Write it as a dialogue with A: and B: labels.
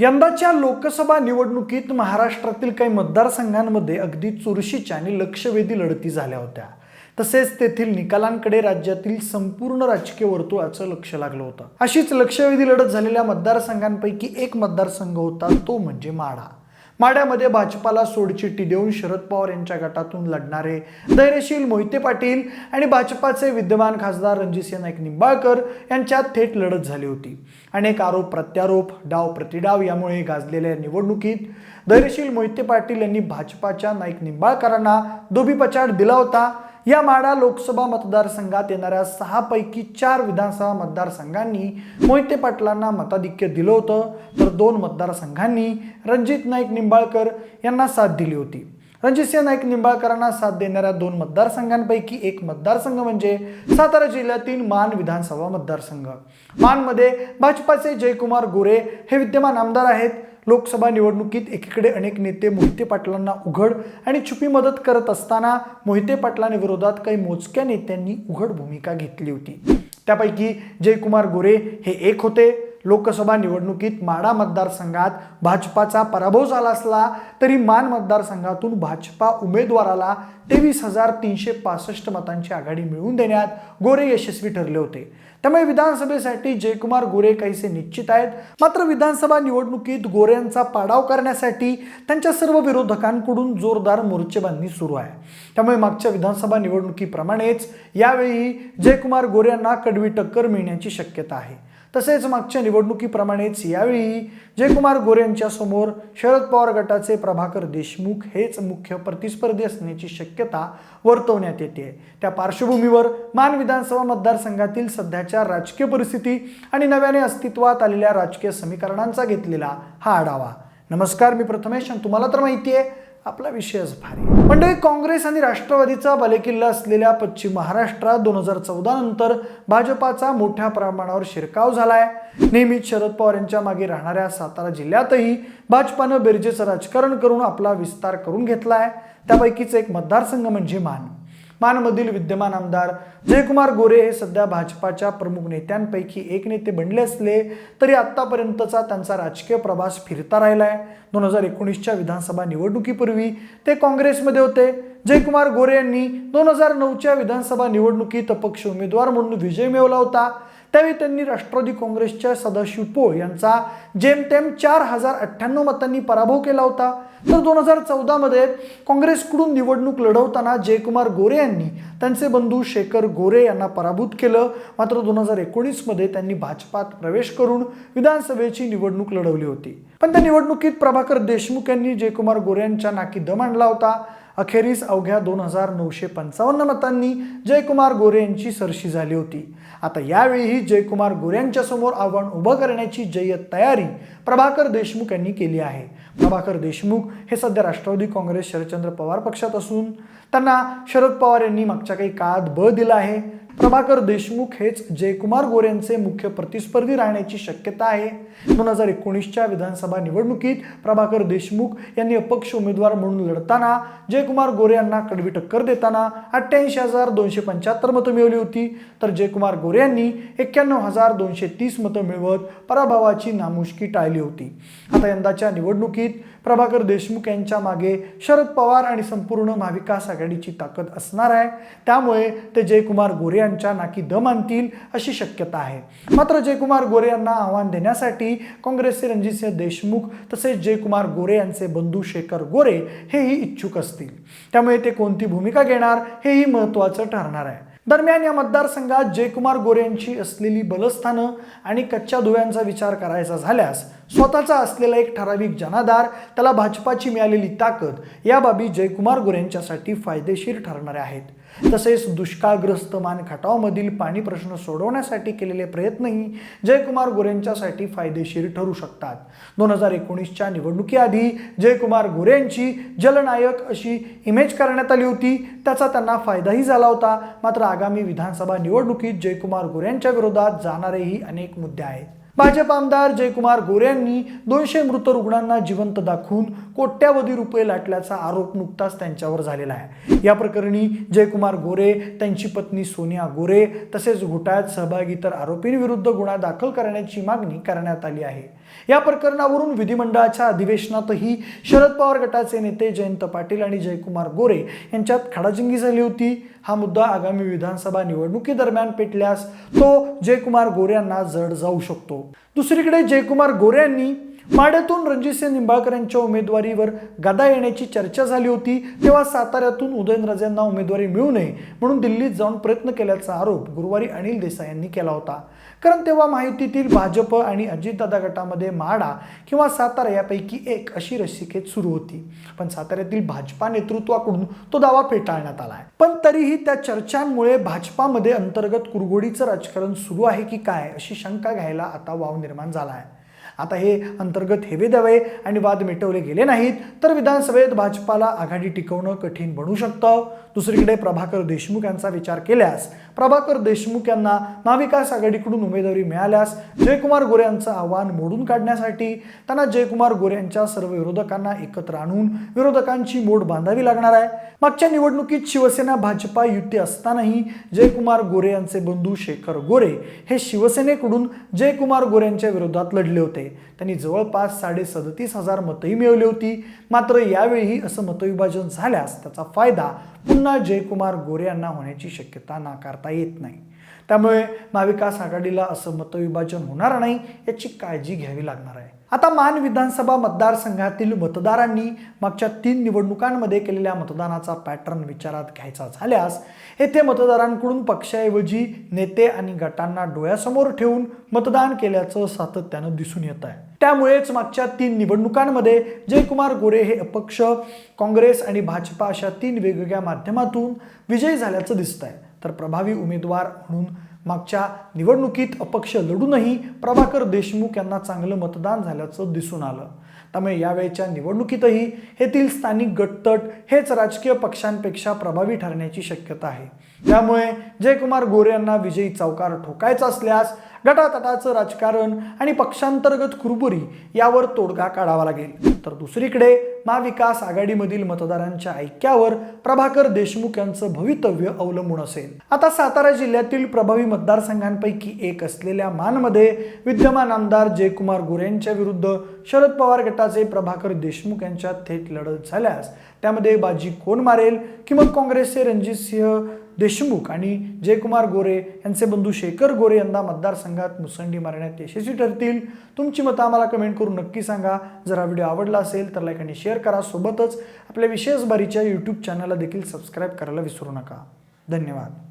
A: यंदाच्या लोकसभा निवडणुकीत महाराष्ट्रातील काही मतदारसंघांमध्ये अगदी चुरशीच्या आणि लक्षवेधी लढती झाल्या होत्या. तसेच तेथील निकालांकडे राज्यातील संपूर्ण राजकीय वर्तुळाचं लक्ष लागलं होतं. अशीच लक्षवेधी लढत झालेल्या मतदारसंघांपैकी एक मतदारसंघ होता तो म्हणजे माढा. माड्यामध्ये भाजपाला सोडचिठ्ठी देऊन शरद पवार यांच्या गटातून लढणारे धैर्यशील मोहिते पाटील आणि भाजपाचे विद्यमान खासदार रणजितसिंह नाईक निंबाळकर यांच्यात थेट लढत झाली होती. अनेक आरोप प्रत्यारोप डाव प्रतिडाव यामुळे गाजलेल्या निवडणुकीत धैर्यशील मोहिते पाटील यांनी भाजपाच्या नाईक निंबाळकरांना धोबीपछाड दिला होता. या माडा लोकसभा मतदारसंघात येणाऱ्या सहापैकी चार विधानसभा मतदारसंघांनी मोहिते पाटलांना मताधिक्य दिलं होतं. तर दोन मतदारसंघांनी रणजित नाईक निंबाळकर यांना साथ दिली होती. रणजितसिंह नाईक निंबाळकरांना साथ देणाऱ्या दोन मतदारसंघांपैकी एक मतदारसंघ म्हणजे सातारा जिल्ह्यातील मान विधानसभा मतदारसंघ. मानमध्ये भाजपाचे जयकुमार गोरे हे विद्यमान आमदार आहेत. लोकसभा निवडणुकीत एकीकडे अनेक नेते मोहिते पाटलांना उघड आणि छुपी मदत करत असताना मोहिते पाटलांविरोधात काही मोजक्या नेत्यांनी उघड भूमिका घेतली होती. त्यापैकी जयकुमार गोरे हे एक होते. लोकसभा निवडणुकीत माडा मतदारसंघात भाजपाचा पराभव झाला असला तरी मान मतदारसंघातून भाजपा उमेदवाराला तेवीस हजार तीनशे पासष्ट मतांची आघाडी मिळवून देण्यात गोरे यशस्वी ठरले होते. त्यामुळे विधानसभेसाठी जयकुमार गोरे काहीसे निश्चित आहेत. मात्र विधानसभा निवडणुकीत गोऱ्यांचा पाडाव करण्यासाठी त्यांच्या सर्व विरोधकांकडून जोरदार मोर्चेबांधणी सुरू आहे. त्यामुळे मागच्या विधानसभा निवडणुकीप्रमाणेच यावेळी जयकुमार गोरे यांना कडवी टक्कर मिळण्याची शक्यता आहे. तसेच मागच्या निवडणुकीप्रमाणेच यावेळी जयकुमार गोरे यांच्या समोर शरद पवार गटाचे प्रभाकर देशमुख हेच मुख्य प्रतिस्पर्धी असण्याची शक्यता वर्तवण्यात येते. त्या पार्श्वभूमीवर मान विधानसभा मतदारसंघातील सध्याच्या राजकीय परिस्थिती आणि नव्याने अस्तित्वात आलेल्या राजकीय समीकरणांचा घेतलेला हा आढावा. नमस्कार मी प्रथमेश आणि तुम्हाला तर माहिती आहे आपला विषयच भारी मंडळी काँग्रेस आणि राष्ट्रवादीचा बालेकिल्ला असलेल्या पश्चिम महाराष्ट्रात दोन हजार चौदा नंतर भाजपाचा मोठ्या प्रमाणावर शिरकाव झालाय. नेहमीच शरद पवार यांच्या मागे राहणाऱ्या सातारा जिल्ह्यातही भाजपानं बेरजेचं राजकारण करून आपला विस्तार करून घेतलाय. त्यापैकीच एक मतदारसंघ म्हणजे मान. मानमधील विद्यमान आमदार जयकुमार गोरे हे सध्या भाजपाच्या प्रमुख नेत्यांपैकी एक नेते बनले असले तरी आत्तापर्यंतचा त्यांचा राजकीय प्रवास फिरता राहिला आहे दोन हजार एकोणीसच्या विधानसभा निवडणुकीपूर्वी ते काँग्रेसमध्ये होते. जयकुमार गोरे यांनी दोन हजार नऊच्या विधानसभा निवडणुकीत अपक्ष उमेदवार म्हणून विजय मिळवला होता. त्यावेळी त्यांनी राष्ट्रवादी काँग्रेसच्या सदाशिव पोळ यांचा जेमतेम चार हजार अठ्ठ्याण्णव मतांनी पराभव केला होता. तर दोन हजार चौदामध्ये काँग्रेसकडून निवडणूक लढवताना जयकुमार गोरे यांनी त्यांचे बंधू शेखर गोरे यांना पराभूत केलं. मात्र दोन हजार एकोणीसमध्ये त्यांनी भाजपात प्रवेश करून विधानसभेची निवडणूक लढवली होती. पण त्या निवडणुकीत प्रभाकर देशमुख यांनी जयकुमार गोरे यांच्या नाकी दम आणला होता. अखेरीस अवघ्या दोन हजार नऊशे पंचावन्न मतांनी जयकुमार गोरे यांची सरशी झाली होती. आता यावेळीही जयकुमार गोरे समोर आव्हान उभं करण्याची जय्यत तयारी प्रभाकर देशमुख यांनी केली आहे. प्रभाकर देशमुख हे सध्या राष्ट्रवादी काँग्रेस शरदचंद्र पवार पक्षात असून त्यांना शरद पवार यांनी मागच्या काही काळात बळ दिला आहे. प्रभाकर देशमुख हेच जयकुमार गोरे यांचे मुख्य प्रतिस्पर्धी राहण्याची शक्यता आहे. दोन हजार एकोणीसच्या विधानसभा निवडणुकीत प्रभाकर देशमुख यांनी अपक्ष उमेदवार म्हणून लढताना जयकुमार गोरे यांना कडवी टक्कर देताना अठ्ठ्याऐंशी हजार दोनशे पंच्याहत्तर मतं मिळवली होती. तर जयकुमार गोरे यांनी एक्क्याण्णव हजार दोनशे तीस मतं मिळवत पराभवाची नामुष्की टाळली होती. आता यंदाच्या निवडणुकीत प्रभाकर देशमुख यांच्या मागे शरद पवार आणि संपूर्ण महाविकास आघाडीची ताकद असणार आहे. त्यामुळे ते जयकुमार गोरे यांच्या नाकी दम आणतील अशी शक्यता आहे. मात्र जयकुमार गोरे यांना आव्हान देण्यासाठी काँग्रेसचे रणजितसिंह देशमुख तसेच जयकुमार गोरे यांचे बंधू शेखर गोरे हेही इच्छुक असतील. त्यामुळे ते कोणती भूमिका घेणार हेही महत्त्वाचं ठरणार आहे. दरम्यान या मतदारसंघात जयकुमार गोरे यांची असलेली बलस्थानं आणि कच्च्या दुव्यांचा विचार करायचा झाल्यास स्वतःचा असलेला एक ठराविक जनाधार त्याला भाजपाची मिळालेली ताकद या बाबी जयकुमार गोरे यांच्यासाठी फायदेशीर ठरणाऱ्या आहेत. तसेच दुष्काळग्रस्त मान खटावमधील पाणी प्रश्न सोडवण्यासाठी केलेले प्रयत्नही जयकुमार गोरेंच्यासाठी फायदेशीर ठरू शकतात. दोन हजार एकोणीसच्या निवडणुकीआधी जयकुमार गोरेंची जलनायक अशी इमेज करण्यात आली होती. त्याचा त्यांना फायदाही झाला होता. मात्र आगामी विधानसभा निवडणुकीत जयकुमार गोऱ्यांच्या विरोधात जाणारेही अनेक मुद्दे आहेत. भाजप आमदार जयकुमार गोरे यांनी दोनशे मृत रुग्णांना जिवंत दाखवून कोट्यावधी रुपये लाटल्याचा आरोप नुकताच त्यांच्यावर झालेला आहे. या प्रकरणी जयकुमार गोरे त्यांची पत्नी सोनिया गोरे तसेच घोटाळ्यात सहभागी इतर आरोपींविरुद्ध गुन्हा दाखल करण्याची मागणी करण्यात आली आहे. या प्रकरणावरून विधिमंडळाच्या अधिवेशनातही शरद पवार गटाचे नेते जयंत पाटील आणि जयकुमार गोरे यांच्यात खडाजिंगी झाली होती. हा मुद्दा आगामी विधानसभा निवडणुकीदरम्यान पेटल्यास तो जयकुमार गोरे यांना जड जाऊ शकतो. दुसरीकडे जयकुमार गोरे यांनी माड्यातून रणजितसिंह निंबाळकर यांच्या उमेदवारीवर गदा येण्याची चर्चा झाली होती तेव्हा साताऱ्यातून उदयनराजे यांना उमेदवारी मिळू नये म्हणून दिल्लीत जाऊन प्रयत्न केल्याचा आरोप गुरुवारी अनिल देसाई यांनी केला होता. कारण तेव्हा माहितीतील भाजप आणि अजितदादा गटामध्ये माडा किंवा सातारा यापैकी एक अशी रस्सिकेत सुरू होती. पण साताऱ्यातील भाजपा नेतृत्वाकडून तो दावा फेटाळण्यात आला आहे पण तरीही त्या चर्चांमुळे भाजपामध्ये अंतर्गत कुरघोडीचं राजकारण सुरू आहे की काय अशी शंका घ्यायला आता वाव निर्माण झाला आहे आता हे अंतर्गत हेवे दावे आणि वाद मिटवले गेले नाहीत तर विधानसभेत भाजपाला आघाडी टिकवणं कठीण बनू शकतं. दुसरीकडे प्रभाकर देशमुख यांचा विचार केल्यास प्रभाकर देशमुख यांना महाविकास आघाडीकडून उमेदवारी मिळाल्यास जयकुमार गोरे यांचं आव्हान मोडून काढण्यासाठी त्यांना जयकुमार गोरे यांच्या सर्व विरोधकांना एकत्र आणून विरोधकांची मोड बांधावी लागणार आहे. मागच्या निवडणुकीत शिवसेना भाजपा युती असतानाही जयकुमार गोरे यांचे बंधू शेखर गोरे हे शिवसेनेकडून जयकुमार गोरे यांच्या विरोधात लढले होते. त्यांनी जवळपास साडे सदतीस हजार मतंही मिळवली होती. मात्र यावेळीही असं मतविभाजन झाल्यास त्याचा फायदा पुन्हा जयकुमार गोरे यांना होण्याची शक्यता नाकारता येत नाही. त्यामुळे महाविकास आघाडीला असं मतविभाजन होणार नाही याची काळजी घ्यावी लागणार आहे. आता मान विधानसभा मतदारसंघातील मतदारांनी मागच्या तीन निवडणुकांमध्ये केलेल्या मतदानाचा पॅटर्न विचारात घ्यायचा झाल्यास येथे मतदारांकडून पक्षाऐवजी नेते आणि गटांना डोळ्यासमोर ठेवून मतदान केल्याचं सातत्यानं दिसून येत आहे. त्यामुळेच मागच्या तीन निवडणुकांमध्ये जयकुमार गोरे हे अपक्ष काँग्रेस आणि भाजपा अशा तीन वेगवेगळ्या माध्यमातून विजयी झाल्याचं दिसत आहे तर प्रभावी उमेदवार म्हणून मागच्या निवडणुकीत अपक्ष लढूनही प्रभाकर देशमुख यांना चांगलं मतदान झाल्याचं दिसून आलं. त्यामुळे यावेळच्या निवडणुकीतही येथील स्थानिक गटतट हेच राजकीय पक्षांपेक्षा प्रभावी ठरण्याची शक्यता आहे. त्यामुळे जयकुमार गोरे यांना विजयी चौकार ठोकायचा असल्यास गटातटाचं राजकारण आणि पक्षांतर्गत कुरबुरी यावर तोडगा काढावा लागेल. तर दुसरीकडे महाविकास आघाडीमधील मतदारांच्या ऐक्यावर प्रभाकर देशमुख यांचं भवितव्य अवलंबून असेल. आता सातारा जिल्ह्यातील प्रभावी मतदारसंघांपैकी एक असलेल्या मानमध्ये विद्यमान आमदार जयकुमार गोरे यांच्या विरुद्ध शरद पवार गटाचे प्रभाकर देशमुख यांच्यात थेट लढत झाल्यास त्यामध्ये बाजी कोण मारेल? की मग काँग्रेसचे रणजितसिंह देशमुख आणि जयकुमार गोरे यांचे बंधू शेखर गोरे यांना मतदारसंघात मुसंडी मारण्यात यशस्वी ठरतील. तुमची मतं आम्हाला कमेंट करून नक्की सांगा. जर हा व्हिडिओ आवडला असेल तर लाईक आणि शेअर करा. सोबतच आपल्या विशेष बारीच्या यूट्यूब चॅनलला देखील सबस्क्राईब करायला विसरू नका. धन्यवाद.